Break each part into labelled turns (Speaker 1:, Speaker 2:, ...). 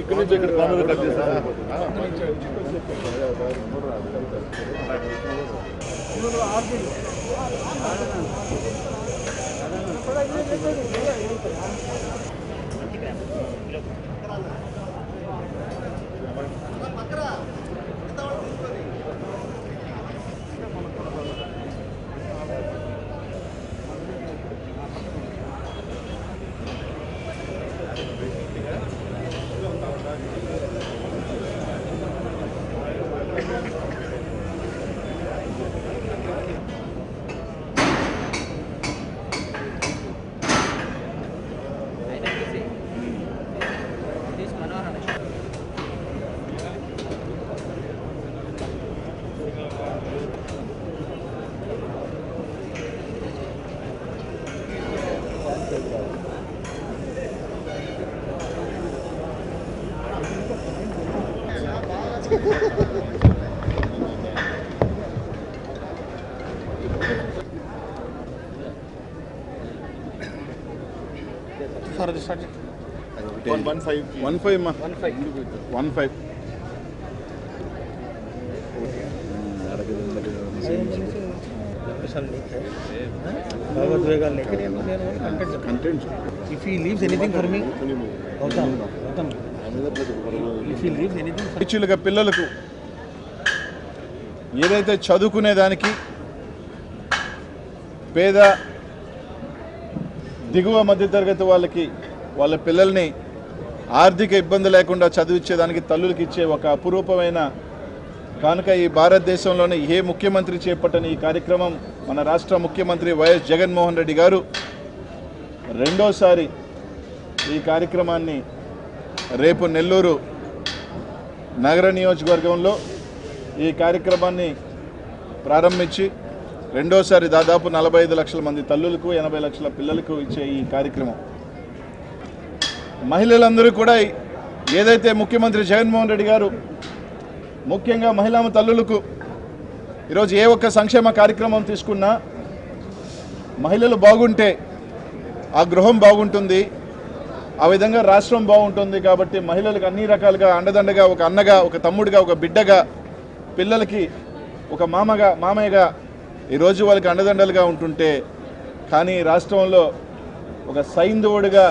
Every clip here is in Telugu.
Speaker 1: ఇక్కడ నుంచి ఇక్కడ కార్నర్ కట్ చేస్తారు one one five
Speaker 2: one five మా one five
Speaker 3: if leaves anything for me if leaves anything for
Speaker 2: టీచర్లుగా పిల్లలకు ఏదైతే చదువుకునే దానికి పేద దిగువ మధ్యతరగతి వాళ్ళకి వాళ్ళ పిల్లల్ని ఆర్థిక ఇబ్బంది లేకుండా చదివించేదానికి తల్లులకి ఇచ్చే ఒక అపురూపమైన కనుక ఈ భారతదేశంలోనే ఏ ముఖ్యమంత్రి చేపట్టని ఈ కార్యక్రమం మన రాష్ట్ర ముఖ్యమంత్రి వైఎస్ జగన్మోహన్ రెడ్డి గారు రెండోసారి ఈ కార్యక్రమాన్ని రేపు నెల్లూరు నగర నియోజకవర్గంలో ఈ కార్యక్రమాన్ని ప్రారంభించి రెండోసారి దాదాపు నలభై ఐదు లక్షల మంది తల్లులకు ఎనభై లక్షల పిల్లలకు ఇచ్చే ఈ కార్యక్రమం. మహిళలందరూ కూడా ఏదైతే ముఖ్యమంత్రి జగన్మోహన్ రెడ్డి గారు ముఖ్యంగా మహిళా తల్లులకు ఈరోజు ఏ ఒక్క సంక్షేమ కార్యక్రమం తీసుకున్నా మహిళలు బాగుంటే ఆ గృహం బాగుంటుంది ఆ విధంగా రాష్ట్రం బాగుంటుంది కాబట్టి మహిళలకు అన్ని రకాలుగా అండదండగా ఒక అన్నగా ఒక తమ్ముడిగా ఒక బిడ్డగా పిల్లలకి ఒక మామగా మామయ్యగా ఈరోజు వాళ్ళకి అండదండలుగా ఉంటుంటే కానీ రాష్ట్రంలో ఒక సైంధవుడిగా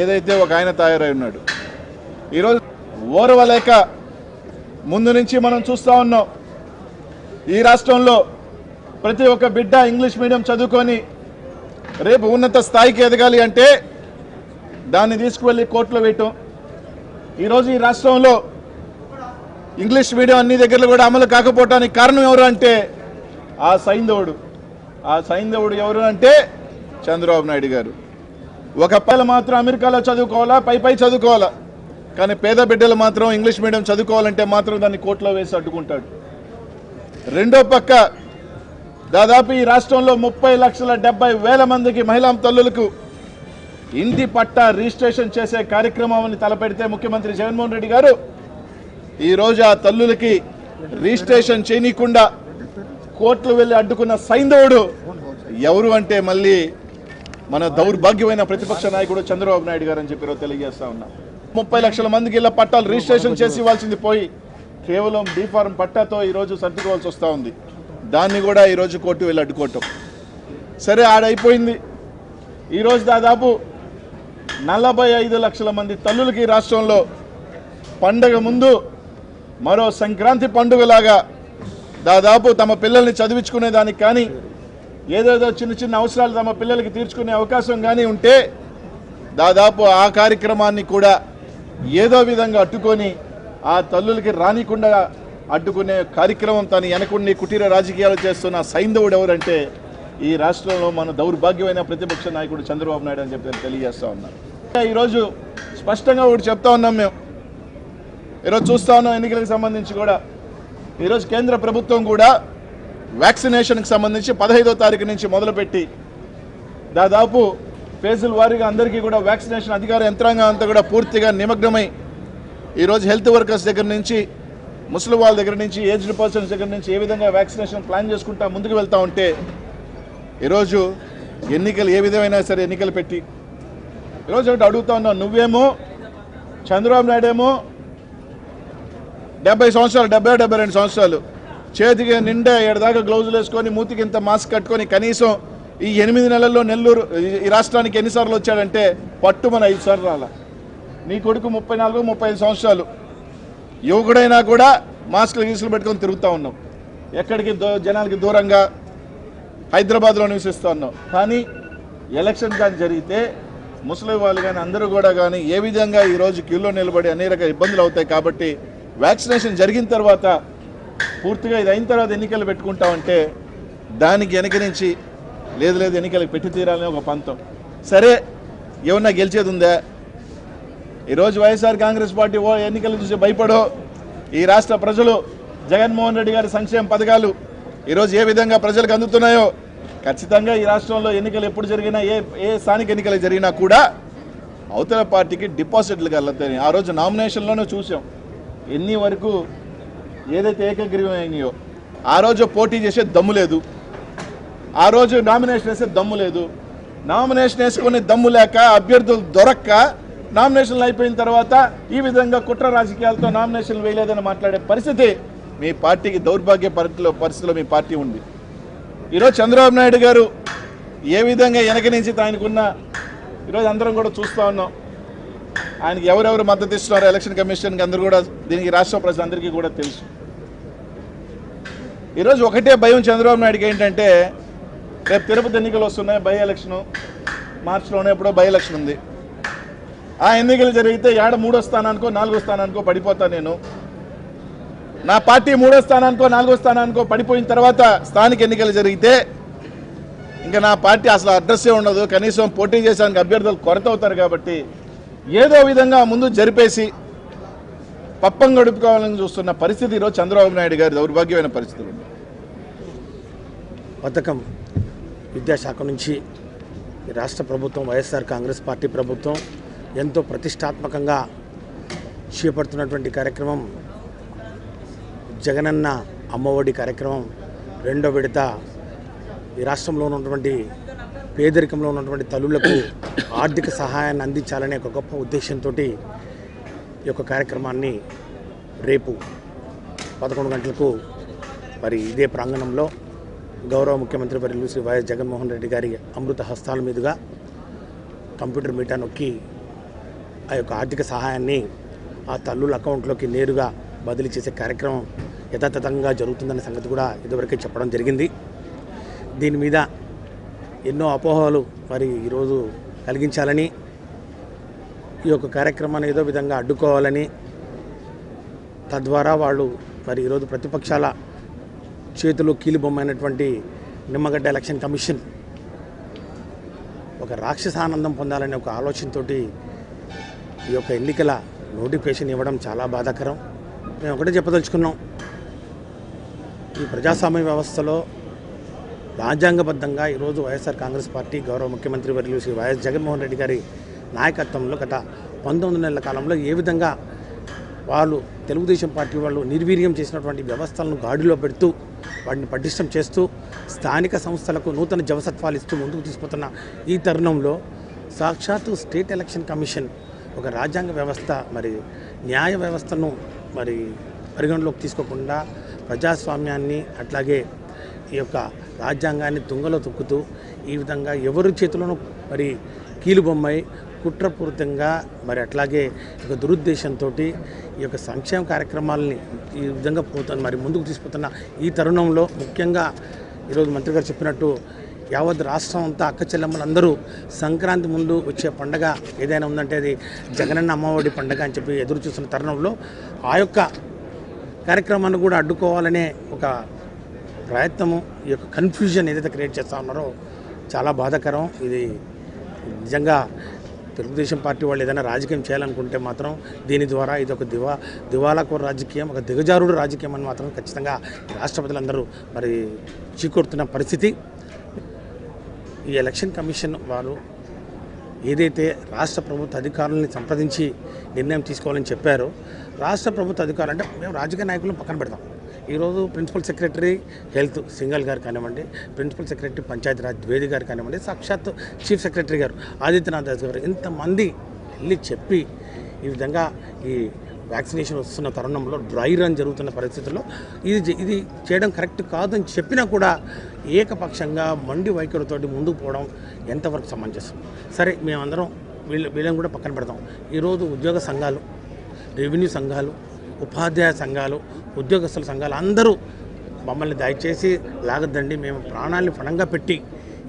Speaker 2: ఏదైతే ఒక ఆయన తయారై ఉన్నాడు. ఈరోజు ఓర్వలేక ముందు నుంచి మనం చూస్తూ ఉన్నాం. ఈ రాష్ట్రంలో ప్రతి ఒక్క బిడ్డ ఇంగ్లీష్ మీడియం చదువుకొని రేపు ఉన్నత స్థాయికి ఎదగాలి అంటే దాన్ని తీసుకువెళ్ళి కోర్టులో వేయటం. ఈరోజు ఈ రాష్ట్రంలో ఇంగ్లీష్ మీడియం అన్ని దగ్గరలో కూడా అమలు కాకపోవటానికి కారణం ఎవరు అంటే ఆ సైంధవుడు ఆ సైంధవుడు ఎవరు అంటే చంద్రబాబు నాయుడు గారు. ఒక పిల్లలు మాత్రం అమెరికాలో చదువుకోవాలా? పై పై చదువుకోవాలా? కానీ పేద బిడ్డలు మాత్రం ఇంగ్లీష్ మీడియం చదువుకోవాలంటే మాత్రం దాన్ని కోట్లో వేసి అడ్డుకుంటాడు. రెండో పక్క దాదాపు ఈ రాష్ట్రంలో ముప్పై లక్షల డెబ్బై వేల మందికి మహిళా తల్లులకు ఇంటి పట్టా రిజిస్ట్రేషన్ చేసే కార్యక్రమాన్ని తలపెడితే ముఖ్యమంత్రి జగన్మోహన్ రెడ్డి గారు ఈరోజు ఆ తల్లులకి రిజిస్ట్రేషన్ చేయనీయకుండా కోర్టులు వెళ్ళి అడ్డుకున్న సైంధవుడు ఎవరు అంటే మళ్ళీ మన దౌర్భాగ్యమైన ప్రతిపక్ష నాయకుడు చంద్రబాబు నాయుడు గారు అని చెప్పి తెలియజేస్తా ఉన్నా. ముప్పై లక్షల మందికి ఇలా పట్టాలు రిజిస్ట్రేషన్ చేసి ఇవ్వాల్సింది పోయి కేవలం బీఫార్మ్ పట్టాతో ఈరోజు సర్దుకోవాల్సి వస్తూ ఉంది. దాన్ని కూడా ఈరోజు కోర్టు వెళ్ళి అడ్డుకోవటం. సరే ఆడైపోయింది. ఈరోజు దాదాపు నలభై ఐదు లక్షల మంది తల్లులకి రాష్ట్రంలో పండగ ముందు మరో సంక్రాంతి పండుగలాగా దాదాపు తమ పిల్లల్ని చదివించుకునేదానికి కానీ ఏదేదో చిన్న చిన్న అవసరాలు తమ పిల్లలకి తీర్చుకునే అవకాశం కానీ ఉంటే దాదాపు ఆ కార్యక్రమాన్ని కూడా ఏదో విధంగా అడ్డుకొని ఆ తల్లులకి రానికుండా అడ్డుకునే కార్యక్రమం తను వెనకుండి కుటీర రాజకీయాలు చేస్తున్న సైంధవుడు ఎవరంటే ఈ రాష్ట్రంలో మన దౌర్భాగ్యమైన ప్రతిపక్ష నాయకుడు చంద్రబాబు నాయుడు అని చెప్పి తెలియజేస్తా ఉన్నాను. ఈరోజు స్పష్టంగా ఒకటి చెప్తా ఉన్నాం మేము. ఈరోజు చూస్తా ఉన్నాం ఎన్నికలకు సంబంధించి కూడా. ఈరోజు కేంద్ర ప్రభుత్వం కూడా వ్యాక్సినేషన్కి సంబంధించి పదహైదో తారీఖు నుంచి మొదలుపెట్టి దాదాపు ఫేజుల వారీగా అందరికీ కూడా వ్యాక్సినేషన్ అధికార యంత్రాంగం అంతా కూడా పూర్తిగా నిమగ్నమై ఈరోజు హెల్త్ వర్కర్స్ దగ్గర నుంచి ముసలి వాళ్ళ దగ్గర నుంచి ఏజ్డ్ పర్సన్స్ దగ్గర నుంచి ఏ విధంగా వ్యాక్సినేషన్ ప్లాన్ చేసుకుంటా ముందుకు వెళ్తూ ఉంటే ఈరోజు ఎన్నికలు ఏ విధమైనా సరే ఎన్నికలు పెట్టి ఈరోజు ఒకటి అడుగుతా ఉన్నావు నువ్వేమో చంద్రబాబు నాయుడు ఏమో డెబ్బై సంవత్సరాలు డెబ్బై డెబ్బై రెండు సంవత్సరాలు చేతికి నిండా ఏడదాకా గ్లౌజులు వేసుకొని మూతికి ఇంత మాస్క్ కట్టుకొని కనీసం ఈ ఎనిమిది నెలల్లో నెల్లూరు ఈ- రాష్ట్రానికి ఎన్నిసార్లు వచ్చాడంటే పట్టు మన ఐదు సార్లు రాల. నీ కొడుకు ముప్పై నాలుగు ముప్పై ఐదు సంవత్సరాలు. యువకుడైనా కూడా మాస్కులు గీసులు పెట్టుకొని తిరుగుతూ ఉన్నాం. ఎక్కడికి దో- జనాలకి దూరంగా హైదరాబాద్లో నివసిస్తూ ఉన్నాం. కానీ ఎలక్షన్ కానీ జరిగితే ముసలి వాళ్ళు కానీ అందరూ కూడా కానీ ఏ విధంగా ఈరోజు క్యూలో నిలబడి అనేక ఇబ్బందులు అవుతాయి కాబట్టి వ్యాక్సినేషన్ జరిగిన తర్వాత పూర్తిగా ఇది అయిన తర్వాత ఎన్నికలు పెట్టుకుంటామంటే దానికి వెనక నుంచి లేదు లేదు ఎన్నికలకు పెట్టి తీరాలని ఒక పంతం. సరే ఏమన్నా గెలిచేది ఉందా? ఈరోజు వైఎస్ఆర్ కాంగ్రెస్ పార్టీ ఓ ఎన్నికలు చూసి భయపడో ఈ రాష్ట్ర ప్రజలు జగన్మోహన్ రెడ్డి గారి సంక్షేమ పథకాలు ఈరోజు ఏ విధంగా ప్రజలకు అందుతున్నాయో ఖచ్చితంగా ఈ రాష్ట్రంలో ఎన్నికలు ఎప్పుడు జరిగినా ఏ ఏ స్థానిక ఎన్నికలు జరిగినా కూడా అవతల పార్టీకి డిపాజిట్లు కలుగుతాయి ఆ రోజు నామినేషన్లోనే చూసాం. ఎన్ని వరకు ఏదైతే ఏకగ్రీవం ఆ రోజు పోటీ చేసే దమ్ము లేదు. ఆ రోజు నామినేషన్ వేసే దమ్ము లేదు. నామినేషన్ వేసుకునే దమ్ము లేక అభ్యర్థులు దొరక్క నామినేషన్లు అయిపోయిన తర్వాత ఈ విధంగా కుట్ర రాజకీయాలతో నామినేషన్లు వేయలేదని మాట్లాడే పరిస్థితి మీ పార్టీకి దౌర్భాగ్య పరిస్థితిలో పరిస్థితిలో మీ పార్టీ ఉంది. ఈరోజు చంద్రబాబు నాయుడు గారు ఏ విధంగా వెనక నుంచి ఆయనకున్న ఈరోజు అందరం కూడా చూస్తూ ఉన్నాం. ఆయనకి ఎవరెవరు మద్దతు ఇస్తున్నారో ఎలక్షన్ కమిషన్కి అందరూ కూడా దీనికి రాష్ట్ర ప్రజలందరికీ కూడా తెలుసు. ఈరోజు ఒకటే భయం చంద్రబాబు నాయుడుకి ఏంటంటే రేపు తిరుపతి ఎన్నికలు వస్తున్నాయి బై ఎలక్షను మార్చిలోనే ఎప్పుడో బై ఎలక్షన్ ఉంది. ఆ ఎన్నికలు జరిగితే ఏడ మూడో స్థానానికో నాలుగో స్థానానికో పడిపోతా నేను. నా పార్టీ మూడో స్థానానికో నాలుగో స్థానానికో పడిపోయిన తర్వాత స్థానిక ఎన్నికలు జరిగితే ఇంకా నా పార్టీ అసలు అడ్రస్సే ఉండదు. కనీసం పోటీ చేసానికి అభ్యర్థులు కొరత అవుతారు కాబట్టి ఏదో విధంగా ముందు జరిపేసి పప్పం గడుపుకోవాలని చూస్తున్న పరిస్థితి ఈరోజు చంద్రబాబు నాయుడు గారి దౌర్భాగ్యమైన పరిస్థితులు
Speaker 3: పథకం విద్యాశాఖ నుంచి రాష్ట్ర ప్రభుత్వం వైఎస్ఆర్ కాంగ్రెస్ పార్టీ ప్రభుత్వం ఎంతో ప్రతిష్టాత్మకంగా చేపడుతున్నటువంటి కార్యక్రమం జగనన్న అమ్మఒడి కార్యక్రమం రెండో విడత ఈ రాష్ట్రంలో ఉన్నటువంటి పేదరికంలో ఉన్నటువంటి తల్లులకు ఆర్థిక సహాయాన్ని అందించాలనే ఒక గొప్ప ఉద్దేశంతో ఈ యొక్క కార్యక్రమాన్ని రేపు పదకొండు గంటలకు మరి ఇదే ప్రాంగణంలో గౌరవ ముఖ్యమంత్రి వర్యులు శ్రీ వైఎస్ జగన్మోహన్ రెడ్డి గారి అమృత హస్తాల మీదుగా కంప్యూటర్ మీటా నొక్కి ఆ యొక్క ఆర్థిక సహాయాన్ని ఆ తల్లుల అకౌంట్లోకి నేరుగా బదిలీ చేసే కార్యక్రమం యథాతథంగా జరుగుతుందనే సంగతి కూడా ఇదివరకే చెప్పడం జరిగింది. దీని మీద ఎన్నో అపోహలు మరి ఈరోజు కలిగించాలని ఈ యొక్క కార్యక్రమాన్ని ఏదో విధంగా అడ్డుకోవాలని తద్వారా వాళ్ళు మరి ఈరోజు ప్రతిపక్షాల చేతిలో కీలుబొమ్మైనటువంటి నిమ్మగడ్డ ఎలక్షన్ కమిషన్ ఒక రాక్షసానందం పొందాలనే ఒక ఆలోచనతో ఈ యొక్క ఎన్నికల నోటిఫికేషన్ ఇవ్వడం చాలా బాధాకరం. మేము ఒకటే చెప్పదలుచుకున్నాం ఈ ప్రజాస్వామ్య వ్యవస్థలో రాజ్యాంగబద్ధంగా ఈరోజు వైఎస్ఆర్ కాంగ్రెస్ పార్టీ గౌరవ ముఖ్యమంత్రి వర్యులు శ్రీ వైఎస్ జగన్మోహన్ రెడ్డి గారి నాయకత్వంలో గత పంతొమ్మిది నెలల కాలంలో ఏ విధంగా వాళ్ళు తెలుగుదేశం పార్టీ వాళ్ళు నిర్వీర్యం చేసినటువంటి వ్యవస్థలను గాడిలో పెడుతూ వాటిని పటిష్టం చేస్తూ స్థానిక సంస్థలకు నూతన జవసత్వాలు ఇస్తూ ముందుకు తీసుకుపోతున్న ఈ తరుణంలో సాక్షాత్తు స్టేట్ ఎలక్షన్ కమిషన్ ఒక రాజ్యాంగ వ్యవస్థ మరి న్యాయ వ్యవస్థను మరి పరిగణలోకి తీసుకోకుండా ప్రజాస్వామ్యాన్ని అట్లాగే ఈ యొక్క రాజ్యాంగాన్ని తుంగలో తొక్కుతూ ఈ విధంగా ఎవరి చేతిలోనూ మరి కీలుబొమ్మై కుట్రపూరితంగా మరి అట్లాగే ఒక దురుద్దేశంతో ఈ యొక్క సంక్షేమ కార్యక్రమాలని ఈ విధంగా పోతున్న మరి ముందుకు తీసుకుపోతున్న ఈ తరుణంలో ముఖ్యంగా ఈరోజు మంత్రి గారు చెప్పినట్టు యావత్ రాష్ట్రం అంతా అక్క చెల్లెమ్మలందరూ సంక్రాంతి ముందు వచ్చే పండగ ఏదైనా ఉందంటే అది జగనన్న అమ్మఒడి పండగ అని చెప్పి ఎదురు చూస్తున్న తరుణంలో ఆ యొక్క కార్యక్రమాన్ని కూడా అడ్డుకోవాలనే ఒక ప్రయత్నము ఈ యొక్క కన్ఫ్యూజన్ ఏదైతే క్రియేట్ చేస్తూ ఉన్నారో చాలా బాధాకరం. ఇది నిజంగా తెలుగుదేశం పార్టీ వాళ్ళు ఏదైనా రాజకీయం చేయాలనుకుంటే మాత్రం దీని ద్వారా ఇది ఒక దివా దివాలాకోర రాజకీయం ఒక దిగజారుడు రాజకీయం అని మాత్రం ఖచ్చితంగా రాష్ట్రపతులందరూ మరి చీకొడుతున్న పరిస్థితి. ఈ ఎలక్షన్ కమిషన్ వారు ఏదైతే రాష్ట్ర ప్రభుత్వ అధికారులని సంప్రదించి నిర్ణయం తీసుకోవాలని చెప్పారో రాష్ట్ర ప్రభుత్వ అధికారులు అంటే మేము రాజకీయ నాయకులను పక్కన పెడతాం. ఈరోజు ప్రిన్సిపల్ సెక్రటరీ హెల్త్ సింగల్ గారు కానివ్వండి ప్రిన్సిపల్ సెక్రటరీ పంచాయతీరాజ్ ద్వేది గారు కానివ్వండి సాక్షాత్ చీఫ్ సెక్రటరీ గారు ఆదిత్యనాథ్ దాస్ గారు ఇంతమంది వెళ్ళి చెప్పి ఈ విధంగా ఈ వ్యాక్సినేషన్ వస్తున్న తరుణంలో డ్రై రన్ జరుగుతున్న పరిస్థితుల్లో ఇది ఇది చేయడం కరెక్ట్ కాదని చెప్పినా కూడా ఏకపక్షంగా మండి వైఖరితోటి ముందుకు పోవడం ఎంతవరకు సమంజసం? సరే మేమందరం వీళ్ళ వీళ్ళని కూడా పక్కన పెడతాం. ఈరోజు ఉద్యోగ సంఘాలు రెవెన్యూ సంఘాలు ఉపాధ్యాయ సంఘాలు ఉద్యోగస్తుల సంఘాలు అందరూ మమ్మల్ని దయచేసి లాగద్దండి. మేము ప్రాణాలని ఫణంగా పెట్టి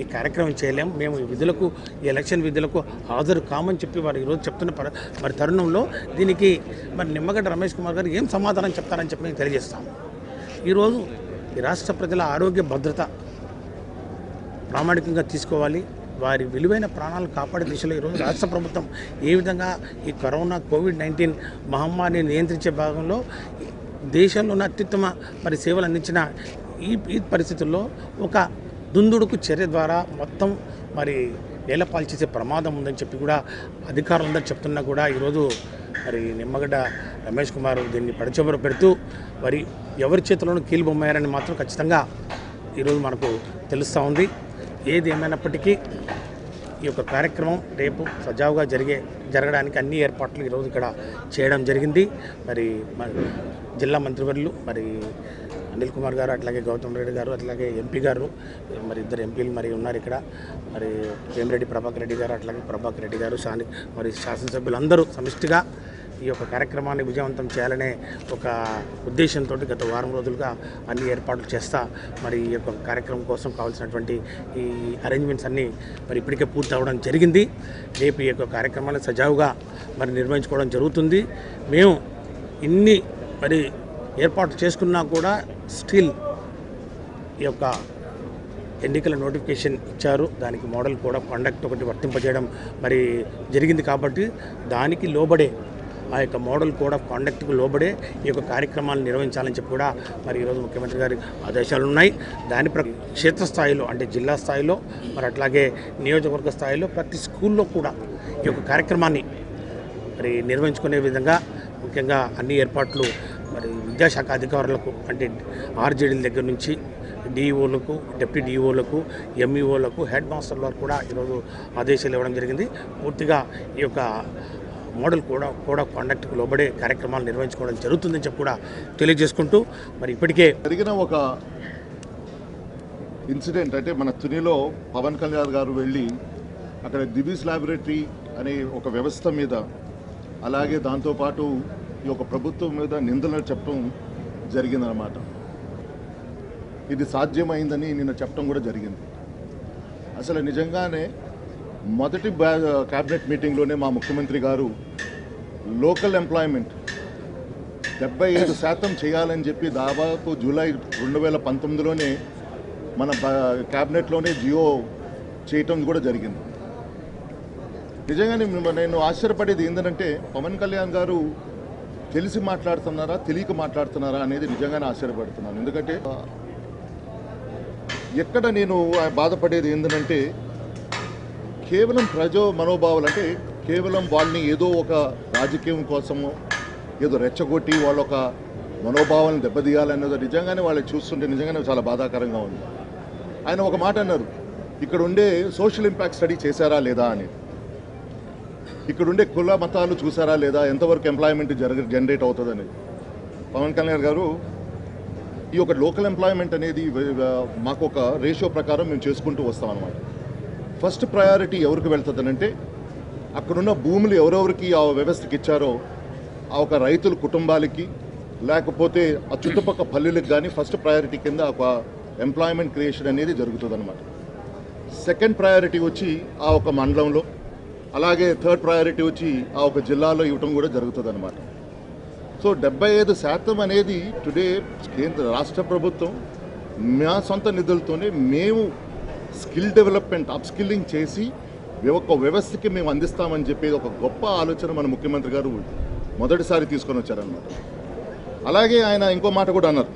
Speaker 3: ఈ కార్యక్రమం చేయలేము మేము ఈ విధులకు ఈ ఎలక్షన్ విధులకు హాజరు కామని చెప్పి వారు ఈరోజు చెప్తున్న మరి తరుణంలో దీనికి మరి నిమ్మగడ్డ రమేష్ కుమార్ గారు ఏం సమాధానం చెప్తారని చెప్పి మేము తెలియజేస్తాం ఈరోజు ఈ రాష్ట్ర ప్రజల ఆరోగ్య భద్రత ప్రామాణికంగా తీసుకోవాలి. వారి విలువైన ప్రాణాలు కాపాడే దిశలో ఈరోజు రాష్ట్ర ప్రభుత్వం ఏ విధంగా ఈ కరోనా కోవిడ్ నైన్టీన్ మహమ్మారిని నియంత్రించే భాగంలో దేశంలోని అత్యుత్తమ మరి సేవలు అందించిన ఈ ఈ పరిస్థితుల్లో ఒక దుందుడుకు చర్య ద్వారా మొత్తం మరి నేలపాలు చేసే ప్రమాదం ఉందని చెప్పి కూడా అధికారులందరూ చెప్తున్నా కూడా ఈరోజు మరి నిమ్మగడ్డ రమేష్ కుమార్ దీన్ని పడిచబర పెడుతూ మరి ఎవరి చేతిలోనూ కీలుబొమ్మారని మాత్రం ఖచ్చితంగా ఈరోజు మనకు తెలుస్తూ ఉంది. ఏది ఏమైనప్పటికీ ఈ యొక్క కార్యక్రమం రేపు సజావుగా జరిగే జరగడానికి అన్ని ఏర్పాట్లు ఈరోజు ఇక్కడ చేయడం జరిగింది. మరి మరి జిల్లా మంత్రివర్యులు మరి అనిల్ కుమార్ గారు అట్లాగే గౌతమ్ రెడ్డి గారు అట్లాగే ఎంపీ గారు మరి ఇద్దరు ఎంపీలు మరి ఉన్నారు ఇక్కడ. మరి వేమిరెడ్డి ప్రభాకర్ రెడ్డి గారు అట్లాగే ప్రభాకర్ రెడ్డి గారు శాని మరి శాసనసభ్యులందరూ సమిష్టిగా ఈ యొక్క కార్యక్రమాన్ని విజయవంతం చేయాలనే ఒక ఉద్దేశంతో గత వారం రోజులుగా అన్ని ఏర్పాట్లు చేస్తా మరి ఈ యొక్క కార్యక్రమం కోసం కావాల్సినటువంటి ఈ అరేంజ్మెంట్స్ అన్నీ మరి ఇప్పటికే పూర్తి అవ్వడం జరిగింది. రేపు ఈ యొక్క కార్యక్రమాన్ని సజావుగా మరి నిర్వహించుకోవడం జరుగుతుంది. మేము ఇన్ని మరి ఏర్పాట్లు చేసుకున్నా కూడా స్టిల్ ఈ యొక్క ఎన్నికల నోటిఫికేషన్ ఇచ్చారు. దానికి మోడల్ కూడా కండక్ట్ ఒకటి వర్తింపజేయడం మరి జరిగింది కాబట్టి దానికి లోబడే ఆ యొక్క మోడల్ కోడ్ ఆఫ్ కాండక్ట్కు లోబడే ఈ యొక్క కార్యక్రమాలు నిర్వహించాలని చెప్పి కూడా మరి ఈరోజు ముఖ్యమంత్రి గారి ఆదేశాలు ఉన్నాయి. దాని ప్ర క్షేత్రస్థాయిలో అంటే జిల్లా స్థాయిలో మరి అట్లాగే నియోజకవర్గ స్థాయిలో ప్రతి స్కూల్లో కూడా ఈ యొక్క కార్యక్రమాన్ని మరి నిర్వహించుకునే విధంగా ముఖ్యంగా అన్ని ఏర్పాట్లు మరి విద్యాశాఖ అధికారులకు అంటే ఆర్జేడీల దగ్గర నుంచి డిఈఓలకు డిప్యూటీ డిఈఓలకు ఎంఈఓలకు హెడ్ మాస్టర్ల కూడా ఈరోజు ఆదేశాలు ఇవ్వడం జరిగింది. పూర్తిగా ఈ యొక్క మోడల్ కూడా కూడా కాండక్ట్కు లోబడే కార్యక్రమాలు నిర్వహించుకోవడం జరుగుతుందని చెప్పి కూడా తెలియజేసుకుంటూ మరి ఇప్పటికే
Speaker 1: జరిగిన ఒక ఇన్సిడెంట్ అంటే మన తునిలో పవన్ కళ్యాణ్ గారు వెళ్ళి అక్కడ దిబీస్ ల్యాబొరేటరీ అనే ఒక వ్యవస్థ మీద అలాగే దాంతోపాటు ఈ యొక్క ప్రభుత్వం మీద నిందలు చెప్పడం జరిగిందనమాట ఇది సాధ్యమైందని నిన్న చెప్పడం కూడా జరిగింది. అసలు నిజంగానే మొదటి క్యాబినెట్ మీటింగ్లోనే మా ముఖ్యమంత్రి గారు లోకల్ ఎంప్లాయ్మెంట్ డెబ్బై ఐదు శాతం చేయాలని చెప్పి దాదాపు జూలై రెండు వేల పంతొమ్మిదిలోనే మన క్యాబినెట్లోనే జియో చేయటం కూడా జరిగింది. నిజంగానే నేను ఆశ్చర్యపడేది ఏంటంటే పవన్ కళ్యాణ్ గారు తెలిసి మాట్లాడుతున్నారా తెలియక మాట్లాడుతున్నారా అనేది నిజంగానే ఆశ్చర్యపడుతున్నాను. ఎందుకంటే ఎక్కడ నేను బాధపడేది ఏంటంటే కేవలం ప్రజో మనోభావాలు అంటే కేవలం వాళ్ళని ఏదో ఒక రాజకీయం కోసమో ఏదో రెచ్చగొట్టి వాళ్ళ ఒక మనోభావాలను దెబ్బతీయాలనేది నిజంగానే వాళ్ళు చూస్తుంటే నిజంగానే చాలా బాధాకరంగా ఉంది. ఆయన ఒక మాట అన్నారు ఇక్కడ ఉండే సోషల్ ఇంపాక్ట్ స్టడీ చేశారా లేదా? అని. ఇక్కడ ఉండే కుల మతాలు చూసారా లేదా? ఎంతవరకు ఎంప్లాయ్మెంట్ జరగ జనరేట్ అవుతుందని. పవన్ కళ్యాణ్ గారు ఈ యొక్క లోకల్ ఎంప్లాయ్మెంట్ అనేది మాకు ఒక రేషియో ప్రకారం మేము చేసుకుంటూ వస్తాం అనమాట ఫస్ట్ ప్రయారిటీ ఎవరికి వెళ్తుందనంటే అక్కడున్న భూములు ఎవరెవరికి ఆ వ్యవస్థకి ఇచ్చారో ఆ ఒక రైతుల కుటుంబాలకి లేకపోతే ఆ చుట్టుపక్కల పల్లెలకు కానీ ఫస్ట్ ప్రయారిటీ కింద ఒక ఎంప్లాయ్మెంట్ క్రియేషన్ అనేది జరుగుతుందన్నమాట. సెకండ్ ప్రయారిటీ వచ్చి ఆ ఒక మండలంలో అలాగే థర్డ్ ప్రయారిటీ వచ్చి ఆ ఒక జిల్లాలో ఇవ్వటం కూడా జరుగుతుంది అనమాట సో డెబ్బై ఐదు శాతం అనేది టుడే కేంద్ర రాష్ట్ర ప్రభుత్వం మా సొంత నిధులతోనే మేము స్కిల్ డెవలప్మెంట్ అప్ స్కిల్లింగ్ చేసి ఒక వ్యవస్థకి మేము అందిస్తామని చెప్పేది ఒక గొప్ప ఆలోచన మన ముఖ్యమంత్రి గారు మొదటిసారి తీసుకొని వచ్చారనమాట అలాగే ఆయన ఇంకో మాట కూడా అన్నారు.